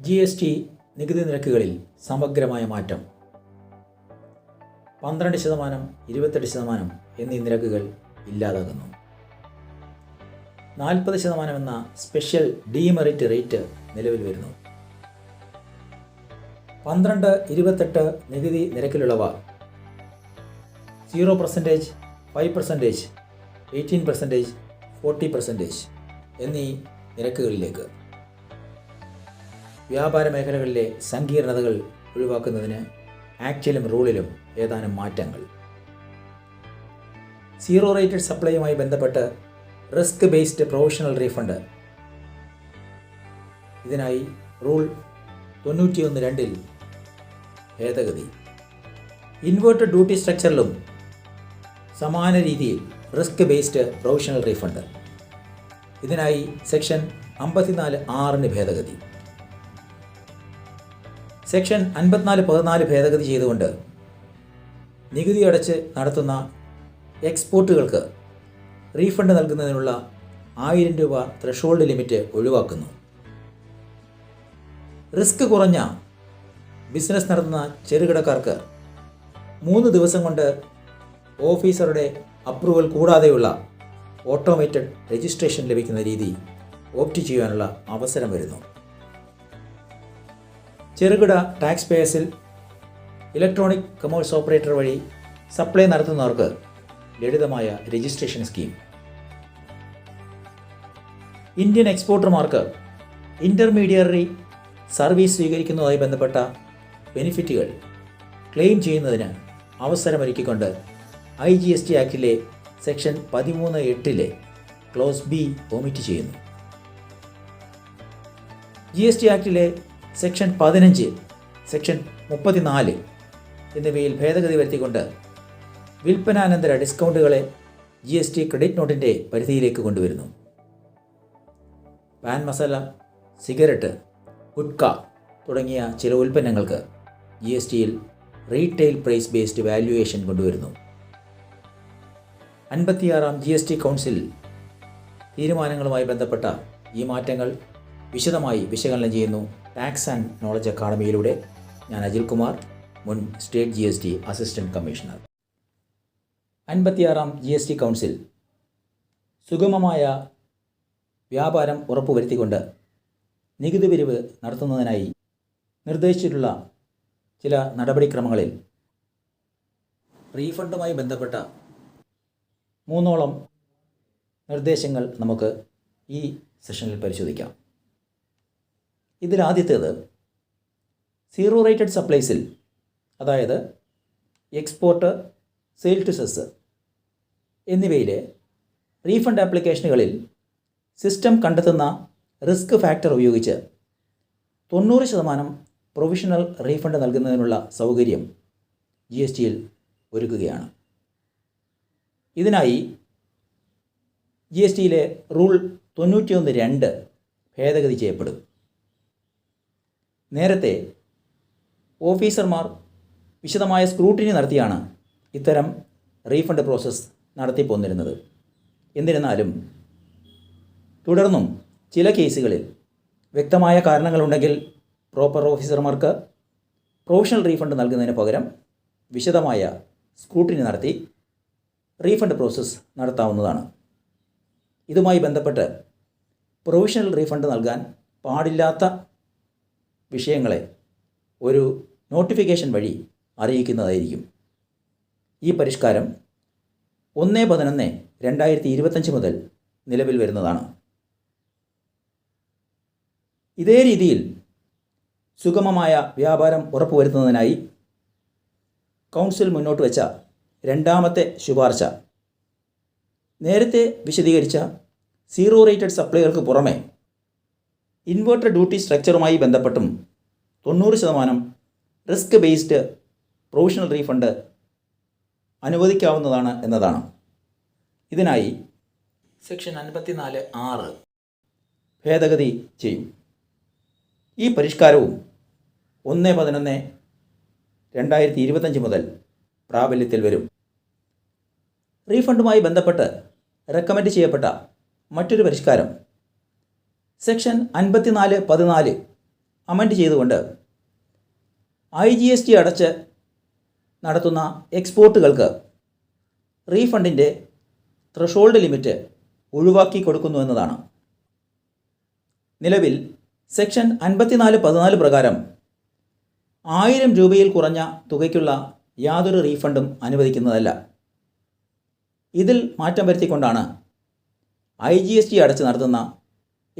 G S T നികുതി നിരക്കുകളിൽ സമഗ്രമായ മാറ്റം. പന്ത്രണ്ട് ശതമാനം ഇരുപത്തെട്ട് ശതമാനം എന്നീ നിരക്കുകൾ ഇല്ലാതാകുന്നു. നാൽപ്പത് ശതമാനം എന്ന സ്പെഷ്യൽ ഡീമെറിറ്റ് റേറ്റ് നിലവിൽ വരുന്നു. പന്ത്രണ്ട് ഇരുപത്തെട്ട് നികുതി നിരക്കിലുള്ളവ zero percentage five percentage eighteen percentage forty percentage എന്നീ നിരക്കുകളിലേക്ക്. വ്യാപാര മേഖലകളിലെ സങ്കീർണതകൾ ഒഴിവാക്കുന്നതിന് ആക്ച്വലും റൂളിലും ഏതാനും മാറ്റങ്ങൾ. സീറോ റേറ്റഡ് സപ്ലൈയുമായി ബന്ധപ്പെട്ട് റിസ്ക് ബേസ്ഡ് പ്രൊവിഷണൽ റീഫണ്ട്. ഇതിനായി റൂൾ തൊണ്ണൂറ്റിയൊന്ന് രണ്ടിൽ ഭേദഗതി. ഇൻവേർട്ടഡ് ഡ്യൂട്ടി സ്ട്രക്ചറിലും സമാന രീതിയിൽ റിസ്ക് ബേസ്ഡ് പ്രൊവിഷണൽ റീഫണ്ട്. ഇതിനായി സെക്ഷൻ അമ്പത്തിനാല് ആറിന് ഭേദഗതി. സെക്ഷൻ അൻപത്തിനാല് പതിനാല് ഭേദഗതി ചെയ്തുകൊണ്ട് നികുതി അടച്ച് നടത്തുന്ന എക്സ്പോർട്ടുകൾക്ക് റീഫണ്ട് നൽകുന്നതിനുള്ള ആയിരം രൂപ ത്രഷോൾഡ് ലിമിറ്റ് ഒഴിവാക്കുന്നു. റിസ്ക് കുറഞ്ഞ ബിസിനസ് നടത്തുന്ന ചെറുകിടക്കാർക്ക് മൂന്ന് ദിവസം കൊണ്ട് ഓഫീസറുടെ അപ്രൂവൽ കൂടാതെയുള്ള ഓട്ടോമേറ്റഡ് രജിസ്ട്രേഷൻ ലഭിക്കുന്ന രീതി ഓപ്റ്റ് ചെയ്യാനുള്ള അവസരം വരുന്നു. ചെറുകിട ടാക്സ് പേയേഴ്സിൽ ഇലക്ട്രോണിക് കമേഴ്സ് ഓപ്പറേറ്റർ വഴി സപ്ലൈ നടത്തുന്നവർക്ക് ലളിതമായ രജിസ്ട്രേഷൻ സ്കീം. ഇന്ത്യൻ എക്സ്പോർട്ടർമാർക്ക് ഇന്റർമീഡിയറി സർവീസ് സ്വീകരിക്കുന്നതുമായി ബന്ധപ്പെട്ട ബെനിഫിറ്റുകൾ ക്ലെയിം ചെയ്യുന്നതിന് അവസരമൊരുക്കിക്കൊണ്ട് ഐ ജി എസ് ടി ആക്ടിലെ സെക്ഷൻ പതിമൂന്ന് എട്ടിലെ ക്ലോസ് ബി ഒമിറ്റ് ചെയ്യുന്നു. ജി എസ് ടി ആക്ടിലെ സെക്ഷൻ പതിനഞ്ച് സെക്ഷൻ മുപ്പത്തിനാല് എന്നിവയിൽ ഭേദഗതി വരുത്തിക്കൊണ്ട് വിൽപ്പനാനന്തര ഡിസ്കൗണ്ടുകളെ ജി എസ് ടി ക്രെഡിറ്റ് നോട്ടിന്റെ പരിധിയിലേക്ക് കൊണ്ടുവരുന്നു. പാൻ മസാല സിഗരറ്റ് ഗുഡ്ക തുടങ്ങിയ ചില ഉൽപ്പന്നങ്ങൾക്ക് ജി എസ് ടിയിൽ റീറ്റെയിൽ പ്രൈസ് ബേസ്ഡ് വാല്യുവേഷൻ കൊണ്ടുവരുന്നു. അൻപത്തിയാറാം ജി എസ് ടി കൗൺസിൽ തീരുമാനങ്ങളുമായി ബന്ധപ്പെട്ട ഈ മാറ്റങ്ങൾ വിശദമായി വിശകലനം ചെയ്യുന്നു ടാക്സ് ആൻഡ് നോളജ് അക്കാഡമിയിലൂടെ ഞാൻ അജിൽ കുമാർ മുൻ state G S T assistant commissioner അൻപത്തിയാറാം G S T council സുഗമമായ വ്യാപാരം ഉറപ്പുവരുത്തിക്കൊണ്ട് നികുതി പിരിവ് നടത്തുന്നതിനായി നിർദ്ദേശിച്ചിട്ടുള്ള ചില നടപടിക്രമങ്ങളിൽ റീഫണ്ടുമായി ബന്ധപ്പെട്ട മൂന്നോളം നിർദ്ദേശങ്ങൾ നമുക്ക് ഈ സെഷനിൽ പരിശോധിക്കാം. ഇതിലാദ്യത്തേത് സീറോ റേറ്റഡ് സപ്ലൈസിൽ അതായത് എക്സ്പോർട്ട് സെയിൽ ടു സെസ് എന്നിവയിലെ റീഫണ്ട് ആപ്ലിക്കേഷനുകളിൽ സിസ്റ്റം കണ്ടെത്തുന്ന റിസ്ക് ഫാക്ടർ ഉപയോഗിച്ച് തൊണ്ണൂറ് ശതമാനം പ്രൊവിഷണൽ റീഫണ്ട് നൽകുന്നതിനുള്ള സൗകര്യം ജി എസ് ടിയിൽ ഒരുക്കുകയാണ്. ഇതിനായി ജി എസ് ടിയിലെ റൂൾ തൊണ്ണൂറ്റിയൊന്ന് രണ്ട് ഭേദഗതി ചെയ്യപ്പെടും. നേരത്തെ ഓഫീസർമാർ വിശദമായ സ്ക്രൂട്ടിനി നടത്തിയാണ് ഇത്തരം റീഫണ്ട് പ്രോസസ്സ് നടത്തിപ്പോന്നിരുന്നത്. എന്നിരുന്നാലും തുടർന്നും ചില കേസുകളിൽ വ്യക്തമായ കാരണങ്ങളുണ്ടെങ്കിൽ പ്രോപ്പർ ഓഫീസർമാർക്ക് പ്രൊഫഷണൽ റീഫണ്ട് നൽകുന്നതിന് പകരം വിശദമായ സ്ക്രൂട്ടിനി നടത്തി റീഫണ്ട് പ്രോസസ്സ് നടത്താവുന്നതാണ്. ഇതുമായി ബന്ധപ്പെട്ട് പ്രൊവിഷണൽ റീഫണ്ട് നൽകാൻ പാടില്ലാത്ത വിഷയങ്ങളെ ഒരു നോട്ടിഫിക്കേഷൻ വഴി അറിയിക്കുന്നതായിരിക്കും. ഈ പരിഷ്കാരം ഒന്ന് പതിനൊന്ന് രണ്ടായിരത്തി ഇരുപത്തഞ്ച് മുതൽ നിലവിൽ വരുന്നതാണ്. ഇതേ രീതിയിൽ സുഗമമായ വ്യാപാരം ഉറപ്പുവരുത്തുന്നതിനായി കൗൺസിൽ മുന്നോട്ട് വെച്ച രണ്ടാമത്തെ ശുപാർശ. നേരത്തെ വിശദീകരിച്ച സീറോ റേറ്റഡ് സപ്ലൈകൾക്ക് പുറമെ ഇൻവേർട്ടർ ഡ്യൂട്ടി സ്ട്രക്ചറുമായി ബന്ധപ്പെട്ടും തൊണ്ണൂറ് ശതമാനം റിസ്ക് ബേസ്ഡ് പ്രൊവിഷണൽ റീഫണ്ട് അനുവദിക്കാവുന്നതാണ് എന്നതാണ്. ഇതിനായി സെക്ഷൻ അൻപത്തിനാല് ആറ് ഭേദഗതി ചെയ്യും. ഈ പരിഷ്കാരവും ഒന്ന് പതിനൊന്ന് രണ്ടായിരത്തി ഇരുപത്തഞ്ച് മുതൽ പ്രാബല്യത്തിൽ വരും. റീഫണ്ടുമായി ബന്ധപ്പെട്ട് റെക്കമെൻഡ് ചെയ്യപ്പെട്ട മറ്റൊരു പരിഷ്കാരം. സെക്ഷൻ അൻപത്തിനാല് പതിനാല് അമൻഡ് ചെയ്തുകൊണ്ട് ഐ ജി എസ് ടി അടച്ച് നടത്തുന്ന എക്സ്പോർട്ടുകൾക്ക് റീഫണ്ടിന്റെ ത്രഷോൾഡ് ലിമിറ്റ് ഒഴിവാക്കി കൊടുക്കുന്നു എന്നതാണ്. നിലവിൽ സെക്ഷൻ അൻപത്തിനാല് പതിനാല് പ്രകാരം ആയിരം രൂപയിൽ കുറഞ്ഞ തുകയ്ക്കുള്ള യാതൊരു റീഫണ്ടും അനുവദിക്കുന്നതല്ല. ഇതിൽ മാറ്റം വരുത്തിക്കൊണ്ടാണ് ഐ ജി എസ് ടി അടച്ച് നടത്തുന്ന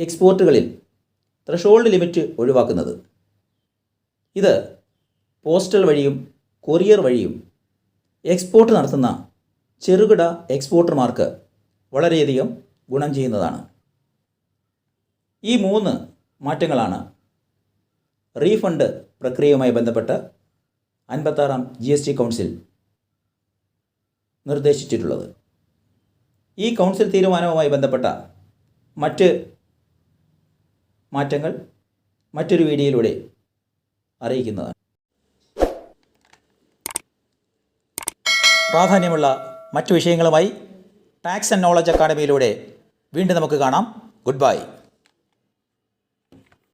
എക്സ്പോർട്ടുകളിൽ ത്രഷോൾഡ് ലിമിറ്റ് ഒഴിവാക്കുന്നത്. ഇത് പോസ്റ്റൽ വഴിയും കൊറിയർ വഴിയും എക്സ്പോർട്ട് നടത്തുന്ന ചെറുകിട എക്സ്പോർട്ടർമാർക്ക് വളരെയധികം ഗുണം ചെയ്യുന്നതാണ്. ഈ മൂന്ന് മാറ്റങ്ങളാണ് റീഫണ്ട് പ്രക്രിയയുമായി ബന്ധപ്പെട്ട് അൻപത്താറാം ജി എസ് ടി കൗൺസിൽ നിർദ്ദേശിച്ചിട്ടുള്ളത്. ഈ കൗൺസിൽ തീരുമാനവുമായി ബന്ധപ്പെട്ട മറ്റ് മാറ്റങ്ങൾ മറ്റൊരു വീഡിയോയിലൂടെ അറിയിക്കുന്നതാണ്. പ്രാധാന്യമുള്ള മറ്റു വിഷയങ്ങളുമായി ടാക്സ് ആൻഡ് നോളജ് അക്കാഡമിയിലൂടെ വീണ്ടും നമുക്ക് കാണാം. Good bye